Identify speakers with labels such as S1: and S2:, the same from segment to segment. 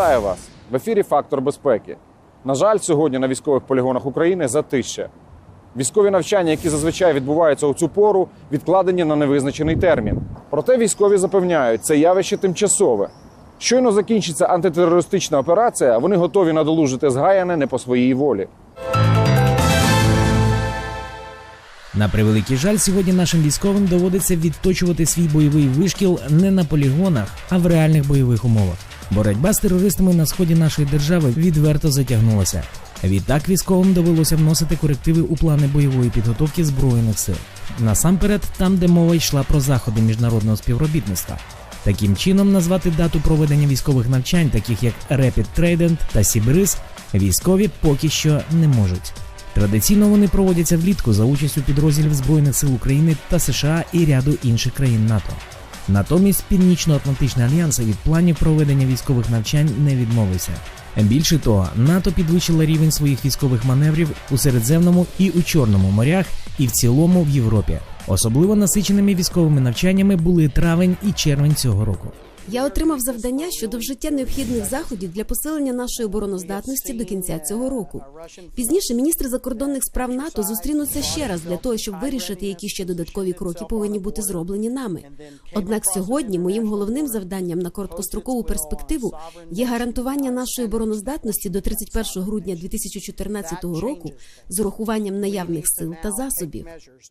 S1: Вітаю вас в ефірі Фактор безпеки. На жаль, сьогодні на військових полігонах України затища. Військові навчання, які зазвичай відбуваються у цю пору, відкладені на невизначений термін. Проте військові запевняють, це явище тимчасове. Щойно закінчиться антитерористична операція, вони готові надолужити згаяне не по своїй волі.
S2: На превеликий жаль, сьогодні нашим військовим доводиться відточувати свій бойовий вишкіл не на полігонах, а в реальних бойових умовах. Боротьба з терористами на сході нашої держави відверто затягнулася. Відтак військовим довелося вносити корективи у плани бойової підготовки збройних сил. Насамперед, там, де мова йшла про заходи міжнародного співробітництва. Таким чином, назвати дату проведення військових навчань, таких як Rapid Trident та Сібриз, військові поки що не можуть. Традиційно вони проводяться влітку за участю підрозділів Збройних сил України та США і ряду інших країн НАТО. Натомість Північно-Атлантичний альянс від планів проведення військових навчань не відмовився. Більше того, НАТО підвищило рівень своїх військових маневрів у Середземному і у Чорному морях, і в цілому в Європі. Особливо насиченими військовими навчаннями були травень і червень цього року.
S3: Я отримав завдання щодо вжиття необхідних заходів для посилення нашої обороноздатності до кінця цього року. Пізніше міністри закордонних справ НАТО зустрінуться ще раз для того, щоб вирішити, які ще додаткові кроки повинні бути зроблені нами. Однак сьогодні моїм головним завданням на короткострокову перспективу є гарантування нашої обороноздатності до 31 грудня 2014 року з урахуванням наявних сил та засобів.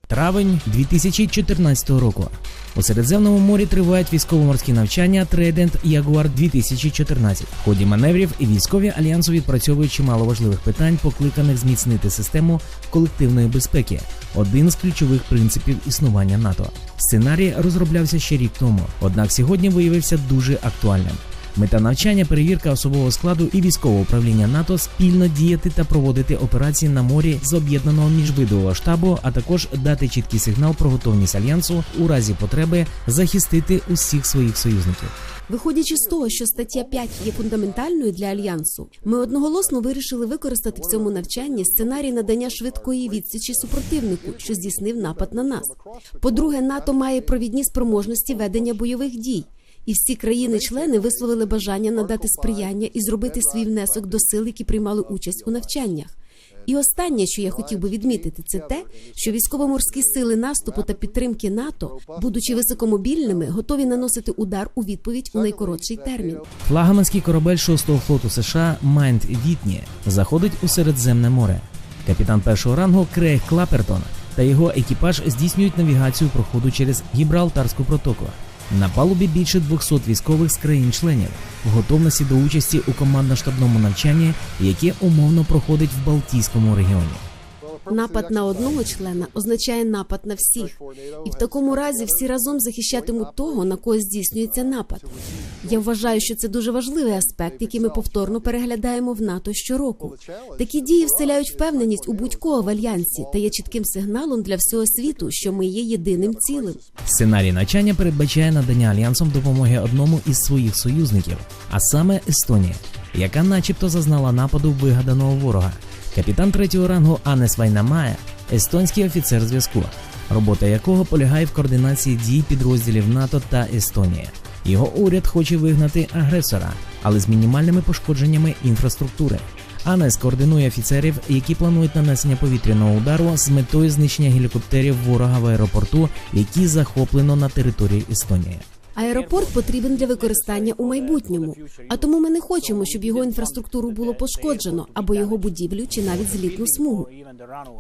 S2: Травень 2014 року. У Середземному морі тривають військово-морські навчання Trident Jaguar 2014. В ході маневрів військові альянсу відпрацьовують чимало важливих питань, покликаних зміцнити систему колективної безпеки. Один з ключових принципів існування НАТО. Сценарій розроблявся ще рік тому, однак сьогодні виявився дуже актуальним. Мета навчання, перевірка особового складу і військового управління НАТО спільно діяти та проводити операції на морі з об'єднаного міжвидового штабу, а також дати чіткий сигнал про готовність альянсу у разі потреби захистити усіх своїх союзників.
S3: Виходячи з того, що стаття 5 є фундаментальною для альянсу, ми одноголосно вирішили використати в цьому навчанні сценарій надання швидкої відсічі супротивнику, що здійснив напад на нас. По-друге, НАТО має провідні спроможності ведення бойових дій. І всі країни-члени висловили бажання надати сприяння і зробити свій внесок до сил, які приймали участь у навчаннях. І останнє, що я хотів би відмітити, це те, що військово-морські сили наступу та підтримки НАТО, будучи високомобільними, готові наносити удар у відповідь у найкоротший термін.
S2: Флагманський корабель 6-го флоту США Майнд Вітні заходить у Середземне море. Капітан першого рангу Крейг Клапертон та його екіпаж здійснюють навігацію проходу через Гібралтарську протоку. На палубі більше 200 військових з країн-членів готовності до участі у командно-штабному навчанні, яке умовно проходить в Балтійському регіоні.
S3: Напад на одного члена означає напад на всіх, і в такому разі всі разом захищатимуть того, на кого здійснюється напад. Я вважаю, що це дуже важливий аспект, який ми повторно переглядаємо в НАТО щороку. Такі дії вселяють впевненість у будь-кого в альянсі та є чітким сигналом для всього світу, що ми є єдиним цілим.
S2: Сценарій навчання передбачає надання альянсом допомоги одному із своїх союзників, а саме Естонія, яка, начебто, зазнала нападу вигаданого ворога. Капітан третього рангу Анес Вайнамая – естонський офіцер зв'язку, робота якого полягає в координації дій підрозділів НАТО та Естонії. Його уряд хоче вигнати агресора, але з мінімальними пошкодженнями інфраструктури. Анес координує офіцерів, які планують нанесення повітряного удару з метою знищення гелікоптерів ворога в аеропорту, які захоплено на території Естонії.
S3: Аеропорт потрібен для використання у майбутньому, а тому ми не хочемо, щоб його інфраструктуру було пошкоджено або його будівлю чи навіть злітну смугу.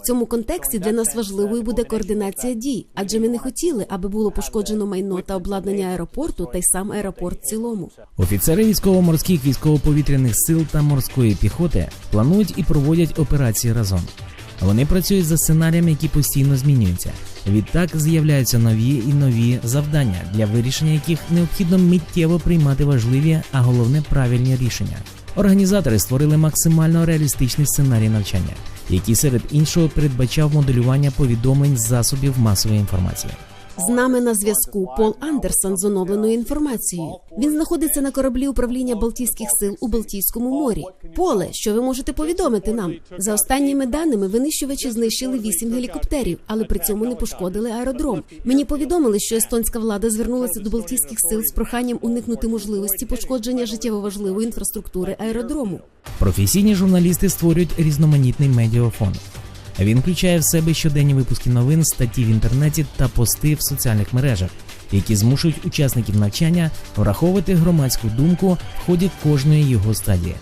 S3: В цьому контексті для нас важливою буде координація дій, адже ми не хотіли, аби було пошкоджено майно та обладнання аеропорту та й сам аеропорт в цілому.
S2: Офіцери військово-морських військово-повітряних сил та морської піхоти планують і проводять операції разом. Вони працюють за сценаріями, які постійно змінюються. Відтак з'являються нові і нові завдання, для вирішення яких необхідно миттєво приймати важливі, а головне правильні рішення. Організатори створили максимально реалістичний сценарій навчання, який серед іншого передбачав моделювання повідомлень засобів масової інформації.
S3: З нами на зв'язку Пол Андерсон з оновленою інформацією. Він знаходиться на кораблі управління Балтійських сил у Балтійському морі. Поле, що ви можете повідомити нам? За останніми даними, винищувачі знищили вісім гелікоптерів, але при цьому не пошкодили аеродром. Мені повідомили, що естонська влада звернулася до Балтійських сил з проханням уникнути можливості пошкодження життєво важливої інфраструктури аеродрому.
S2: Професійні журналісти створюють різноманітний медіафон. Він включає в себе щоденні випуски новин, статті в інтернеті та пости в соціальних мережах, які змушують учасників навчання враховувати громадську думку в ході кожної його стадії.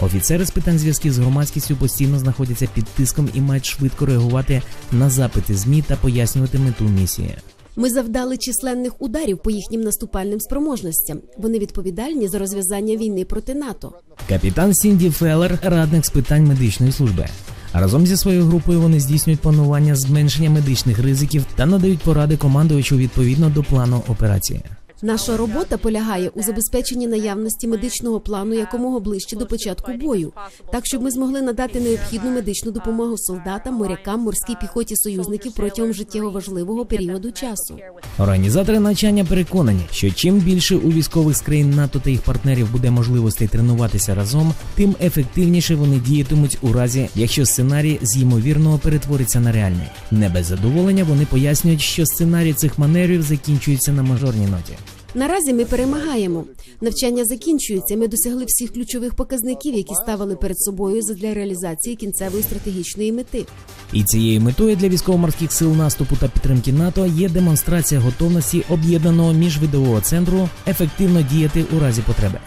S2: Офіцери з питань зв'язків з громадськістю постійно знаходяться під тиском і мають швидко реагувати на запити ЗМІ та пояснювати мету місії.
S3: Ми завдали численних ударів по їхнім наступальним спроможностям. Вони відповідальні за розв'язання війни проти НАТО.
S2: Капітан Сінді Феллер, радник з питань медичної служби. Разом зі своєю групою вони здійснюють планування зменшення медичних ризиків та надають поради командувачу відповідно до плану операції.
S3: Наша робота полягає у забезпеченні наявності медичного плану якомога ближче до початку бою, так щоб ми змогли надати необхідну медичну допомогу солдатам, морякам, морській піхоті союзників протягом життєво важливого періоду часу.
S2: Організатори навчання переконані, що чим більше у військових з країн НАТО та їх партнерів буде можливостей тренуватися разом, тим ефективніше вони діятимуть у разі, якщо сценарій з ймовірного перетвориться на реальний. Не без задоволення вони пояснюють, що сценарій цих маневрів закінчується на мажорній ноті.
S3: Наразі ми перемагаємо. Навчання закінчується. Ми досягли всіх ключових показників, які ставили перед собою задля реалізації кінцевої стратегічної мети.
S2: І цією метою для військово-морських сил наступу та підтримки НАТО є демонстрація готовності об'єднаного міжвидового центру ефективно діяти у разі потреби.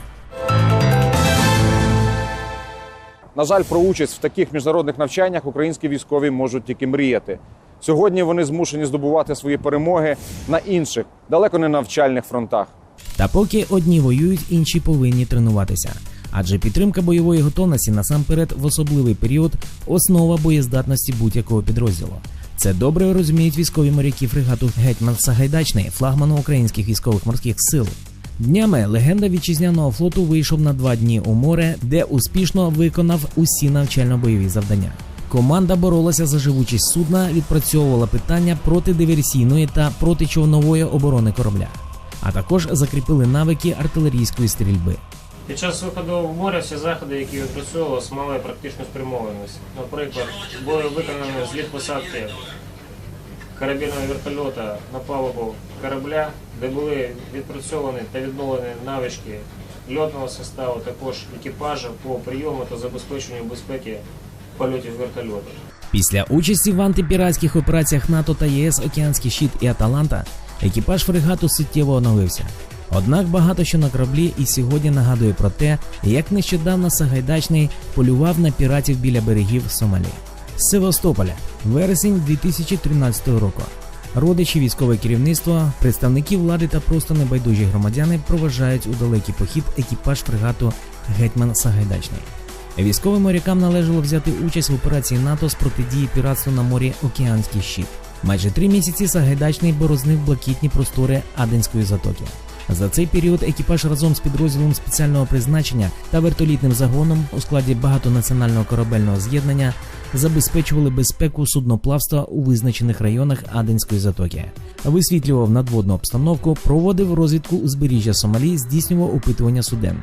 S1: На жаль, про участь в таких міжнародних навчаннях українські військові можуть тільки мріяти. Сьогодні вони змушені здобувати свої перемоги на інших, далеко не навчальних фронтах.
S2: Та поки одні воюють, інші повинні тренуватися. Адже підтримка бойової готовності насамперед в особливий період основа боєздатності будь-якого підрозділу. Це добре розуміють військові моряки фрегату Гетьман Сагайдачний, флагману українських військових морських сил. Днями легенда вітчизняного флоту вийшов на два дні у море, де успішно виконав усі навчально-бойові завдання. Команда боролася за живучість судна, відпрацьовувала питання протидиверсійної та протичовнової оборони корабля, а також закріпили навики артилерійської стрільби.
S4: Під час виходу в море всі заходи, які відпрацьовувалися, мали практичну спрямованість. Наприклад, було виконано зліт посадки корабельного вертольота на палубу корабля, де були відпрацьовані та відновлені навички льотного составу, також екіпажа по прийому та забезпеченню безпеки польотів вертольоту.
S2: Після участі в антипіратських операціях НАТО та ЄС Океанський щит і Аталанта екіпаж фрегату суттєво оновився. Однак багато що на кораблі і сьогодні нагадує про те, як нещодавно Сагайдачний полював на піратів біля берегів Сомалі. З Севастополя, вересень 2013 року. Родичі, військове керівництво, представники влади та просто небайдужі громадяни проважають у далекий похід екіпаж фрегату Гетьман Сагайдачний. Військовим морякам належало взяти участь в операції НАТО з протидії піратству на морі Океанський щит. Майже три місяці Сагайдачний борознив блакитні простори Аденської затоки. За цей період екіпаж разом з підрозділом спеціального призначення та вертолітним загоном у складі багатонаціонального корабельного з'єднання забезпечували безпеку судноплавства у визначених районах Аденської затоки, висвітлював надводну обстановку, проводив розвідку узбережжя Сомалі, здійснював опитування суден.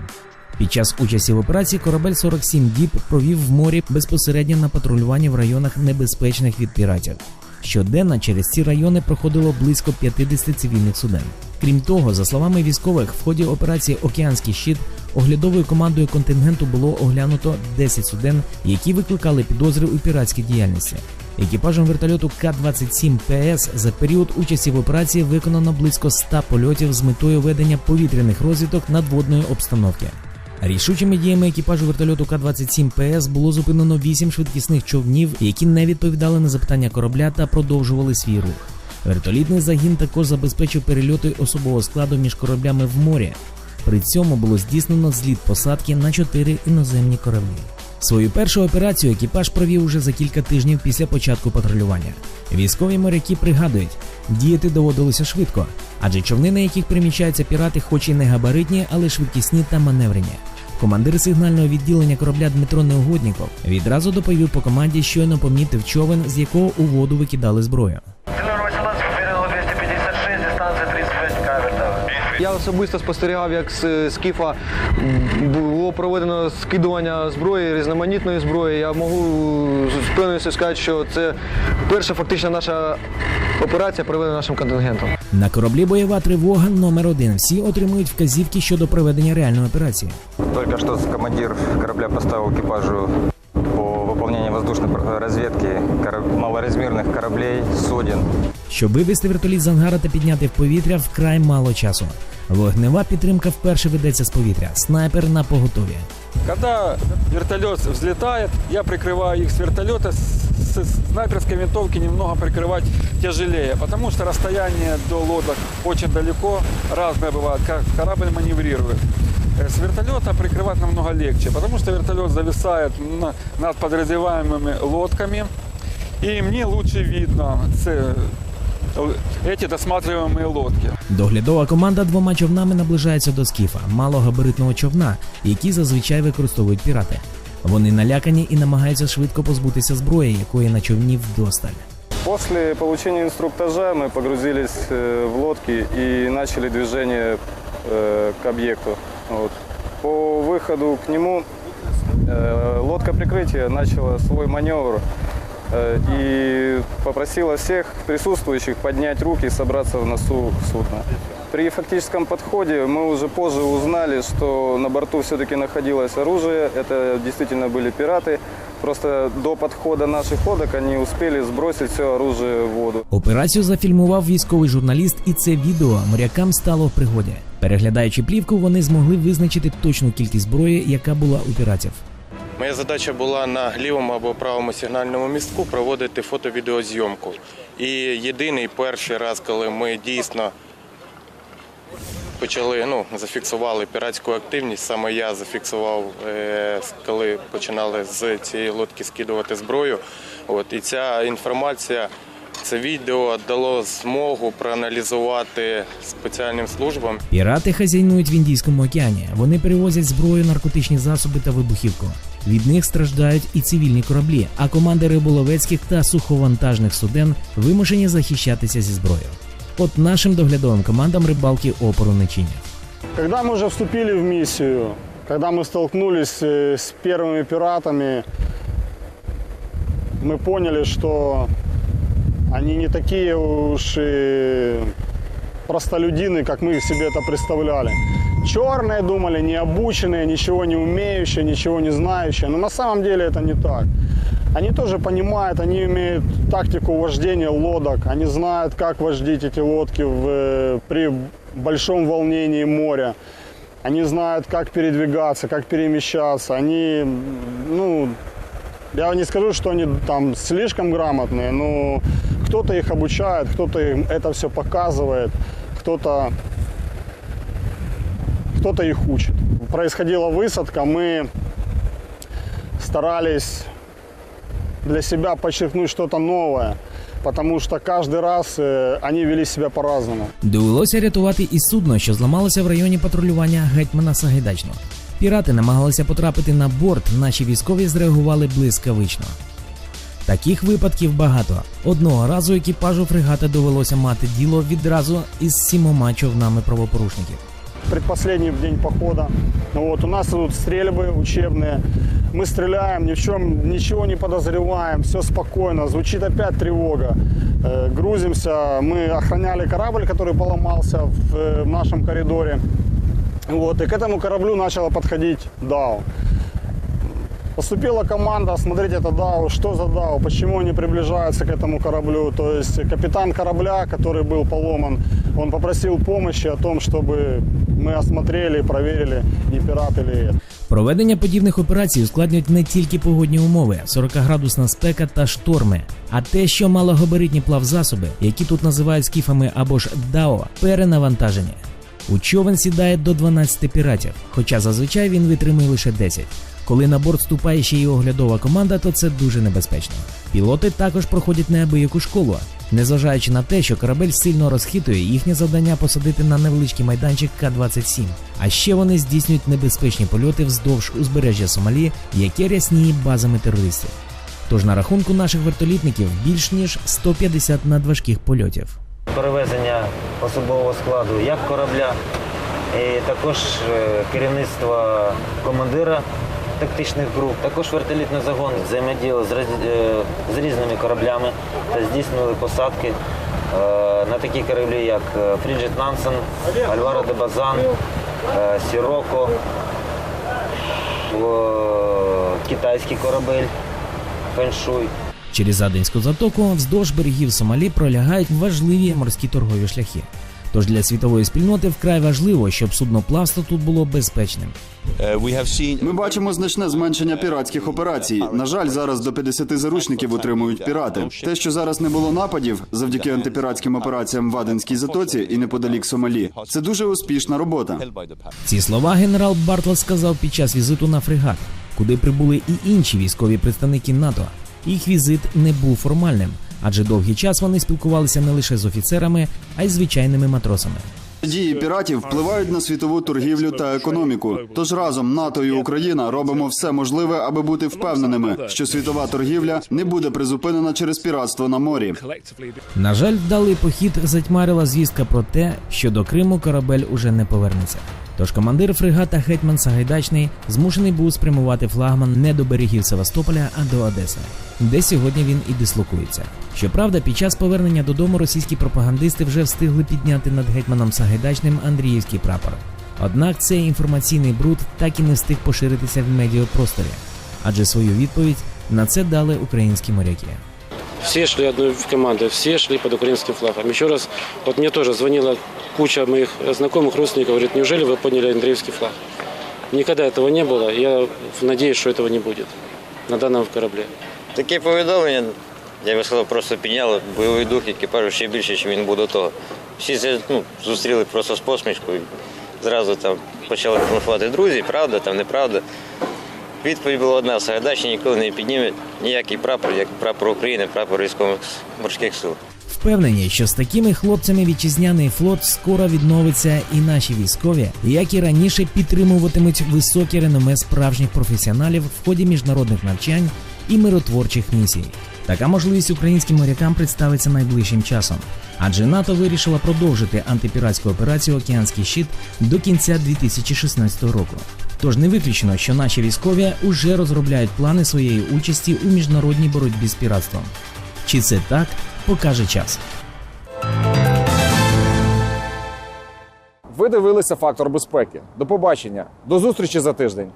S2: Під час участі в операції корабель 47 діб провів в морі безпосередньо на патрулюванні в районах небезпечних від піратів. Щоденно через ці райони проходило близько 50 цивільних суден. Крім того, за словами військових, в ході операції Океанський щит оглядовою командою контингенту було оглянуто 10 суден, які викликали підозри у піратській діяльності. Екіпажем вертольоту К-27 ПС за період участі в операції виконано близько 100 польотів з метою ведення повітряних розвиток надводної обстановки. Рішучими діями екіпажу вертольоту К-27 ПС було зупинено 8 швидкісних човнів, які не відповідали на запитання корабля та продовжували свій рух. Вертолітний загін також забезпечив перельоти особового складу між кораблями в морі. При цьому було здійснено зліт посадки на 4 іноземні кораблі. Свою першу операцію екіпаж провів уже за кілька тижнів після початку патрулювання. Військові моряки пригадують, діяти доводилося швидко, адже човни, на яких приміщаються пірати, хоч і не габаритні, але швидкісні та маневрені. Командир сигнального відділення корабля Дмитро Неугодніков відразу доповів по команді, щойно помітив човен, з якого у воду викидали зброю.
S5: Телервасиланс попередил 256, Я особисто спостерігав, як з скіфа було проведено скидування зброї, різноманітної зброї. Я можу з впевненістю сказати, що це перша фактично наша операція, проведена нашим контингентом.
S2: На кораблі бойова тривога номер один. Всі отримують вказівки щодо проведення реальної операції.
S6: Только что командир корабля поставил экипажу по выполнению воздушной разведки кора- малоразмерных кораблей, суден.
S2: Щоб вивести вертоліт з ангара та підняти в повітря, вкрай мало часу. Вогнева підтримка вперше ведеться з повітря. Снайпер на поготові.
S7: Когда вертолет взлетает, я прикрываю их с вертолета, с, с снайперской винтовки немного прикрывать тяжелее, потому что расстояние до лодок очень далеко, разное бывает, как корабль маневрирует. Э, С вертолета прикрывать намного легче, потому что вертолет зависает на- над подразреваемыми лодками, и мне лучше видно ц- эти досматриваемые лодки.
S2: Доглядова команда двома човнами наближається до скіфа, малогабаритного човна, який зазвичай використовують пірати. Вони налякані і намагаються швидко позбутися зброї, якої на човні вдосталь.
S8: После получения инструктажа мы погрузились э, в лодки и начали движение э, к объекту. Вот. По выходу к нему э, лодка прикрытия начала свой маневр э, и попросила всех присутствующих поднять руки и собраться в носу судна. При фактическом подходе мы уже позже узнали, что на борту все-таки находилось оружие. Это действительно были пираты. Просто до подхода наших лодок они успели сбросить все оружие в воду.
S2: Операцію зафільмував військовий журналіст, і це відео морякам стало в пригоді. Переглядаючи плівку, вони змогли визначити точну кількість зброї, яка була у піратів.
S9: Моя задача була на лівому або правому сигнальному містку проводити фото-відеозйомку. І єдиний перший раз, коли ми дійсно почали, ну, зафіксували піратську активність, саме я зафіксував, е, коли починали з цієї лодки скидувати зброю. От, і ця інформація, це відео дало змогу проаналізувати спеціальним службам
S2: Пірати хазяйнують в Індійському океані. Вони перевозять зброю, наркотичні засоби та вибухівку. Від них страждають і цивільні кораблі, а команди риболовецьких та суховантажних суден вимушені захищатися зі зброєю. От нашим доглядовим командам рибалки опору не чинять.
S10: Когда мы уже вступили в миссию, когда мы столкнулись э, с первыми пиратами, мы поняли, что они не такие уж и простолюдины, как мы себе это представляли. Черные думали, необученные, ничего не умеющие, ничего не знающие. Но на самом деле это не так. Они тоже понимают, они имеют тактику вождения лодок, они знают, как вождить эти лодки в, при большом волнении моря. Они знают, как передвигаться, как перемещаться. Они, ну, я не скажу, что они там слишком грамотные, но кто-то их обучает, кто-то им это все показывает, кто-то кто-то их учит. Происходила высадка, мы старались для себя подчеркнуть что-то новое, потому что каждый раз э, они вели себя по-разному.
S2: Довелося рятувати і судно, що зламалося в районі патрулювання гетьмана Сагайдачного. Пірати намагалися потрапити на борт, наші військові зреагували блискавично. Таких випадків багато. Одного разу екіпажу фрегата довелося мати діло відразу із сімома човнами правопорушників.
S10: Предпоследний день похода. Ну Вот, у нас тут стрельбы учебные. Мы стреляем, ни в чем ничего не подозреваем, все спокойно. Звучит опять тревога. Э, грузимся. Мы охраняли корабль, который поломался в, э, в нашем коридоре. Вот, и к этому кораблю начала подходить ДАО. Поступила команда осмотреть это ДАО, что за ДАО, почему они приближаются к этому кораблю. То есть капитан корабля, который был поломан, он попросил помощи о том, чтобы мы осмотрели и проверили, не пираты ли это.
S2: Проведення подібних операцій ускладнюють не тільки погодні умови, 40-градусна спека та шторми, а те, що малогабаритні плавзасоби, які тут називають скіфами або ж дао, перенавантажені. У човен сідає до 12 піратів, хоча зазвичай він витримує лише 10. Коли на борт вступає ще й оглядова команда, то це дуже небезпечно. Пілоти також проходять неабияку школу. Незважаючи на те, що корабель сильно розхитує, їхнє завдання посадити на невеличкий майданчик К-27. А ще вони здійснюють небезпечні польоти вздовж узбережжя Сомалі, яке рясніє базами терористів. Тож на рахунку наших вертолітників більш ніж 150 надважких польотів.
S11: перевезення особового складу як корабля, і також е, керівництво командира тактичних груп, також вертолітний загон взаємодіяли з, е, з різними кораблями та здійснили посадки е, на такі кораблі, як е, Фріджит Нансен, Альваро де Базан, Сіроко, китайський корабель Феншуй.
S2: Через Аденську затоку вздовж берегів Сомалі пролягають важливі морські торгові шляхи. Тож для світової спільноти вкрай важливо, щоб судноплавство тут було безпечним.
S12: Ми бачимо значне зменшення піратських операцій. На жаль, зараз до 50 заручників утримують пірати. Те, що зараз не було нападів завдяки антипіратським операціям в Аденській затоці і неподалік Сомалі, це дуже успішна робота.
S2: Ці слова генерал Бартлес сказав під час візиту на фрегат, куди прибули і інші військові представники НАТО. Їх візит не був формальним, адже довгий час вони спілкувалися не лише з офіцерами, а й звичайними матросами.
S12: Дії піратів впливають на світову торгівлю та економіку. Тож разом НАТО і Україна робимо все можливе, аби бути впевненими, що світова торгівля не буде призупинена через піратство на морі.
S2: На жаль, вдалий похід затьмарила звістка про те, що до Криму корабель уже не повернеться. Тож командир фрегата Гетьман Сагайдачний змушений був спрямувати флагман не до берегів Севастополя, а до Одеси, де сьогодні він і дислокується. Щоправда, під час повернення додому російські пропагандисти вже встигли підняти над гетьманом Сагайдачним Андріївський прапор. Однак цей інформаційний бруд так і не встиг поширитися в медіапросторі, адже свою відповідь на це дали українські моряки
S13: Все шли одной командой, все шли под украинским флагом. Еще раз, вот мне тоже звонила куча моих знакомых, родственников, говорит, неужели вы подняли Андреевский флаг? Никогда этого не было, я надеюсь, что этого не будет на данном корабле.
S14: Таке повідомлення, я би сказав, просто підняло бойовий дух екіпажу ще більше, ніж він був до того. Всі це, ну, зустріли просто з посмішкою. Зразу там почали телефонувати друзі, правда, там неправда. Відповідь була одна, Сагайдачні ніколи не підніме ніякий прапор, як прапор України, прапор військових морських сил.
S2: Впевнені, що з такими хлопцями вітчизняний флот скоро відновиться, і наші військові, як і раніше, підтримуватимуть високе реноме справжніх професіоналів в ході міжнародних навчань і миротворчих місій. Така можливість українським морякам представиться найближчим часом, адже НАТО вирішила продовжити антипіратську операцію Океанський щит до кінця 2016 року. Тож не виключено, що наші військові уже розробляють плани своєї участі у міжнародній боротьбі з піратством. Чи це так, покаже час.
S1: Ви дивилися фактор безпеки. До побачення, до зустрічі за тиждень.